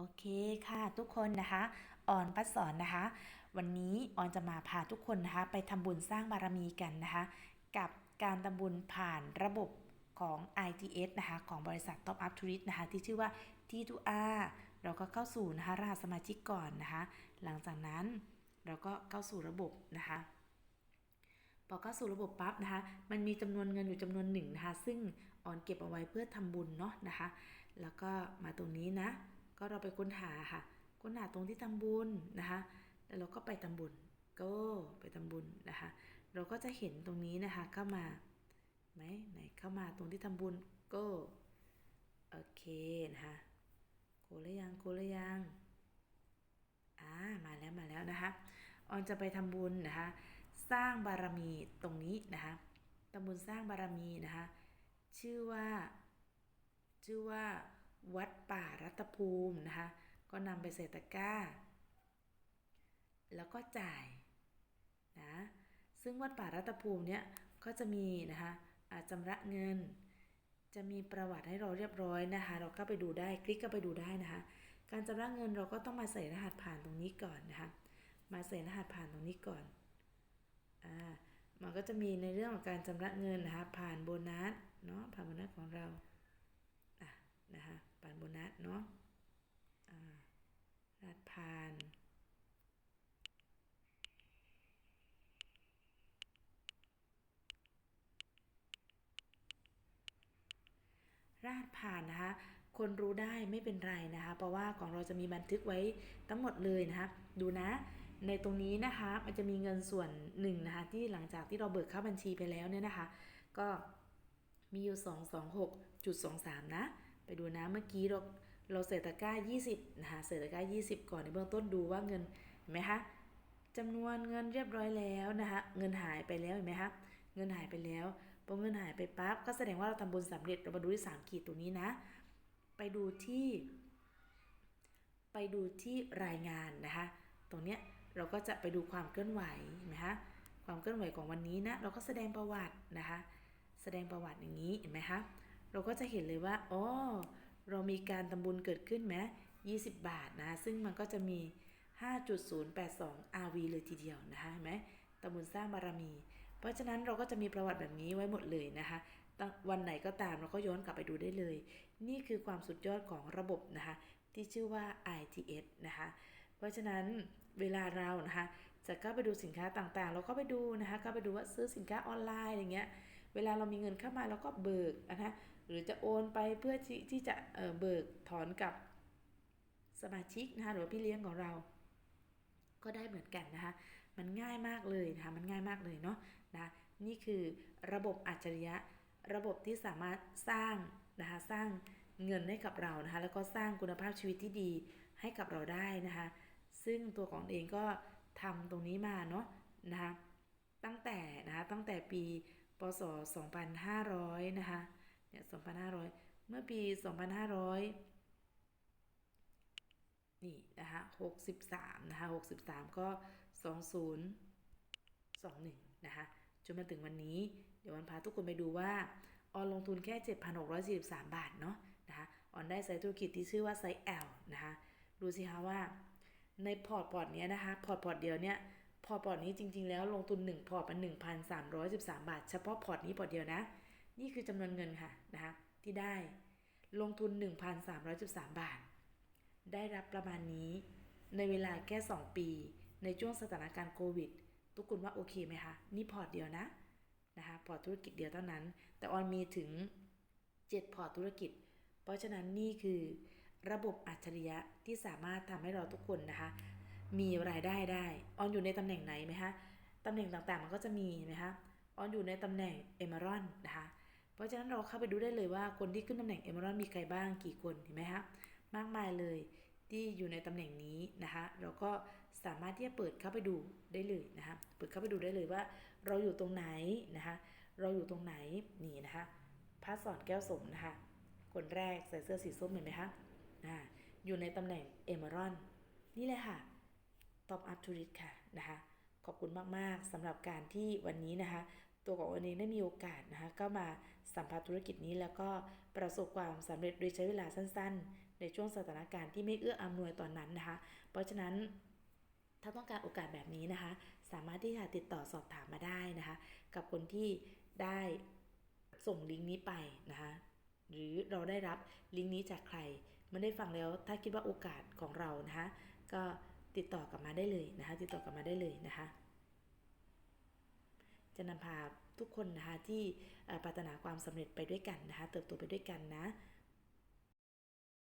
โอเคค่ะทุกคนนะคะออนพัดสอนนะคะ วันนี้ออนจะมาพาทุกคนนะคะ ไปทำบุญสร้างบารมีกันนะคะ กับการทำบุญผ่านระบบของ ITS นะคะ ของบริษัท Top Up Tourist นะคะ ที่ชื่อว่า T2R เราก็เข้าสู่นะคะรหัสสมาชิกก่อนนะคะ หลังจากนั้นเราก็เข้าสู่ระบบนะคะพอเข้าสู่ระบบปั๊บนะคะ มันมีจำนวนเงินอยู่จำนวนหนึ่งนะคะ ซึ่งออนเก็บเอาไว้เพื่อทำบุญเนาะนะคะ แล้วก็มาตรงนี้นะ ก็เราไปค้นหาค่ะ ค้นหาตรงที่ทำบุญนะคะ แล้วเราก็ไปทำบุญก็ไปทำบุญนะคะ เราก็จะเห็นตรงนี้นะคะเข้ามาไหมไหนเข้ามาตรงที่ทำบุญก็โอเคนะคะโกแล้วยังโกแล้วยังอ่ามาแล้วมาแล้วนะคะ ออนจะไปทำบุญนะคะ สร้างบารมีตรงนี้นะคะทำบุญสร้างบารมีนะคะ ชื่อว่า ชื่อว่า วัดป่ารัตภูมินะคะ ก็นำไปใส่ตะกร้า แล้วก็จ่ายนะซึ่งวัดป่ารัตภูมิเนี่ยก็จะมีนะคะอาจำระเงิน จะมีประวัติให้เราเรียบร้อยนะคะ เราก็ไปดูได้คลิกก็ไปดูได้นะคะ การชำระเงินเราก็ต้องมาใส่รหัสผ่านตรงนี้ก่อนนะคะมาใส่รหัสผ่านตรงนี้ก่อนอ่ามันก็จะมีในเรื่องของการชำระเงินนะคะผ่านโบนัสเนาะผ่านโบนัสของเราอะนะคะ ผ่านโบนัสเนาะอ่ารหัสผ่านรหัสผ่านนะคะ คนรู้ได้ไม่เป็นไรนะคะ เพราะว่าของเราจะมีบันทึกไว้ทั้งหมดเลยนะคะ ดูนะในตรงนี้นะคะมันจะมีเงินส่วนหนึ่งนะคะที่หลังจากที่เราเบิกเข้าบัญชีไปแล้วเนี่ยนะคะ ก็มีอยู่ 226.23 นะ ไปดูนะเมื่อกี้เราเราเศษตะกร้า 20 นะคะเศษตะกร้า 20 ก่อนในเบื้องต้นดูว่าเงินเห็นไหมคะจำนวนเงินเรียบร้อยแล้วนะคะเงินหายไปแล้วเห็นไหมคะเงินหายไปแล้วพอเงินหายไปปั๊บก็แสดงว่าเราทำบุญสำเร็จเรามาดูที่ 3 ขีดตรงนี้นะ ไปดูที่ ไปดูที่รายงานนะคะ ตรงเนี้ยเราก็จะไปดูความเคลื่อนไหวเห็นไหมคะความเคลื่อนไหวของวันนี้นะเราก็แสดงประวัตินะคะ แสดงประวัติอย่างนี้เห็นไหมคะ เราก็จะเห็นเลยว่าอ๋อเรามีการทำบุญเกิดขึ้นไหม20 บาทนะ ซึ่งมันก็จะมี 5.082 RV เลยทีเดียวนะคะเห็นไหมทำบุญสร้างบารมี เพราะฉะนั้นเราก็จะมีประวัติแบบนี้ไว้หมดเลยนะคะ วันไหนก็ตามเราก็ย้อนกลับไปดูได้เลย นี่คือความสุดยอดของระบบนะคะ ที่ชื่อว่า ITS นะคะ เพราะฉะนั้นเวลาเรานะคะ จะเข้าไปดูสินค้าต่างๆ เราก็ไปดูนะคะ ก็ไปดูว่าซื้อสินค้าออนไลน์อะไรเงี้ย เวลาเรามีเงินเข้ามาเราก็เบิกนะคะ หรือจะโอนไปเพื่อที่ทจะเเบิกถอนกับสมาชิกนะคะหรือพี่เลี้ยงของเรา ก็ได้เหมือนกันนะคะ มันง่ายมากเลยนะคะมันง่ายมากเลยเนาะนะนี่คือระบบอัจฉริยะระบบที่สามารถสร้างนะคะสร้างเงินให้กับเรานะคะแล้วก็สร้างคุณภาพชีวิตที่ดีให้กับเราได้นะคะซึ่งตัวของเองก็ทำตรงนี้มาเนาะนะคะตั้งแต่นะคะตั้งแต่ปีพศ 2500 นะคะ เนี่ย2,500เมื่อปี2,500นี่นะคะ63นะคะ63ก็2021นะคะจนมาถึงวันนี้ เดี๋ยววันพาทุกคนไปดูว่าออนลงทุนแค่ 7,643 บาทเนาะนะคะออนได้ไซต์ธุรกิจที่ชื่อว่าไซต์ L นะคะดูสิคะว่าในพอร์ตพอร์ตเนี้ยนะคะพอร์ตพอร์ตเดียวเนี้ยพอร์ตพอร์ตนี้จริง ๆ แล้วลงทุน 1 พอร์ตมัน1,313 บาท เฉพาะพอร์ตนี้พอร์ตเดียวนะ นี่คือจำนวนเงินค่ะนะคะที่ได้ลงทุน 1,313 บาท ได้รับประมาณนี้ในเวลาแค่ 2 ปี ในช่วงสถานการณ์โควิด ทุกคนว่าโอเคไหมคะ นี่พอร์ตเดียวนะนะคะพอร์ตธุรกิจเดียวเท่านั้น แต่ออนมีถึง 7 พอร์ตธุรกิจ เพราะฉะนั้นนี่คือระบบอัจฉริยะที่สามารถทำให้เราทุกคนนะคะ มีรายได้ได้ ออนอยู่ในตำแหน่งไหนไหมคะตำแหน่งต่างๆมันก็จะมีไหมคะออนอยู่ในตำแหน่งเอเมอรอนนะคะ เพราะฉะนั้นเราเข้าไปดูได้เลยว่าคนที่ขึ้นตำแหน่งเอเมอรอนมีใครบ้างกี่คนเห็นไหมคะมากมายเลยที่อยู่ในตำแหน่งนี้นะคะเราก็สามารถที่จะเปิดเข้าไปดูได้เลยนะคะเปิดเข้าไปดูได้เลยว่า เราอยู่ตรงไหนนะคะเราอยู่ตรงไหนนี่นะคะพระสอนแก้วสมนะคะคนแรกใส่เสื้อสีส้มเห็นไหมคะอ่าอยู่ในตำแหน่งเอเมอรอนนี่เลยค่ะ Top Up Tourist ค่ะนะคะขอบคุณมาก ๆสำหรับการที่วันนี้นะคะ ตัวของวันนี้ได้มีโอกาสนะคะก็มาสัมผัสธุรกิจนี้แล้วก็ประสบความสำเร็จโดยใช้เวลาสั้น ๆ ในช่วงสถานการณ์ที่ไม่เอื้ออำนวยตอนนั้นนะคะ เพราะฉะนั้นถ้าต้องการโอกาสแบบนี้นะคะ สามารถที่จะติดต่อสอบถามมาได้นะคะ กับคนที่ได้ส่งลิงก์นี้ไปนะคะหรือเราได้รับลิงก์นี้จากใครมันได้ฟังแล้วถ้าคิดว่าโอกาสของเรานะคะก็ติดต่อกลับมาได้เลยนะคะ ติดต่อกลับมาได้เลยนะคะ จะนำพาทุกคนนะคะที่ปรารถนาความสำเร็จไปด้วยกันนะคะ เติบโตไปด้วยกันนะ